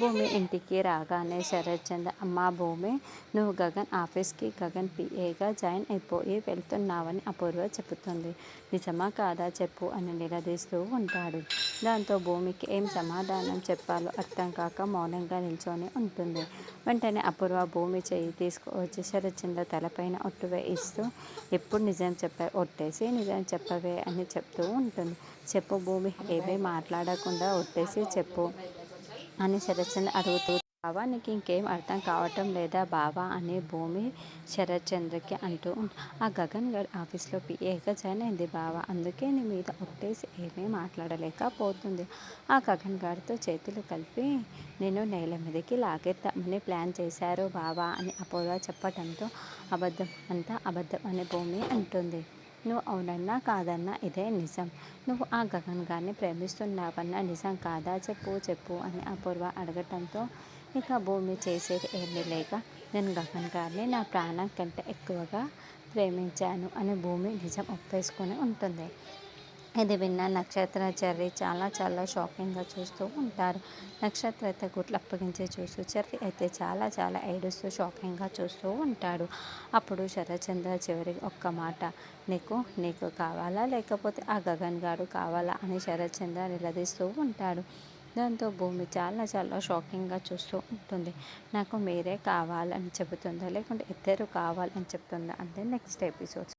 భూమి ఇంటికి రాగానే శరత్ చంద్ర అమ్మ భూమి నువ్వు గగన్ ఆఫీస్కి గగన్ పిఏగా జాయిన్ అయిపోయి వెళ్తున్నావని అపూర్వ చెబుతుంది. నిజమా కాదా చెప్పు అని నిలదీస్తూ ఉంటాడు. దాంతో భూమికి ఏం సమాధానం చెప్పాలో అర్థం కాక మౌనంగా నిల్చొని ఉంటుంది. వెంటనే అపూర్వ భూమి చేయి తీసుకువచ్చి శరత్చంద్ర తలపైన ఒట్టు వేయిస్తూ ఎప్పుడు నిజం చెప్ప ఒట్టేసి నిజం చెప్పవే అని చెప్తూ ఉంటుంది. చెప్పు భూమి ఏమీ మాట్లాడకుండా ఒట్టేసి చెప్పు. అని శరత్చంద్ర అడుగుతూ బావా నీకు ఇంకేం అర్థం కావటం లేదా బావా అనే భూమి శరత్చంద్రకి అంటూ ఆ గగన్ గడ్ ఆఫీస్లో పిఏగా జాయిన్ అయింది బావా. అందుకే నీ మీద ఒట్టేసి ఏమీ మాట్లాడలేకపోతుంది. ఆ గగన్ గారితో చేతులు కలిపి నేను నేల మీదకి లాగేద్దామని ప్లాన్ చేశారు బావా అని అపోలో చెప్పడంతో అబద్ధం అంతా అబద్ధం అనే భూమి అంటుంది. నువ్వు అవునన్నా కాదన్నా ఇదే నిజం. నువ్వు ఆ గగన్ గారిని ప్రేమిస్తున్నావన్నా నిజం కాదా? చెప్పు చెప్పు అని అపూర్వ అడగటంతో ఇక భూమి చేసేది ఏమీ లేక నేను గగన్ గారిని నా ప్రాణం కంటే ఎక్కువగా ప్రేమించాను అని భూమి నిజం ఒప్పేసుకొని ఉంటుంది. ఇది విన్న నక్షత్రచర్రి చాలా చాలా షాకింగ్గా చూస్తూ ఉంటారు. నక్షత్ర అయితే గుట్లు అప్పగించి చూస్తూ చర్రి అయితే చాలా చాలా ఏడుస్తూ షాకింగ్గా చూస్తూ ఉంటాడు. అప్పుడు శరచంద్ర చివరి ఒక్క మాట నీకు నీకు కావాలా? లేకపోతే ఆ గగన్ గారు కావాలా? అని శరత్చంద్ర నిలదీస్తూ ఉంటాడు. దాంతో భూమి చాలా చాలా షాకింగ్గా చూస్తూ ఉంటుంది. నాకు మీరే కావాలని చెబుతుందా? లేకుంటే ఇద్దరు కావాలని చెప్తుందా అంటే నెక్స్ట్ ఎపిసోడ్స్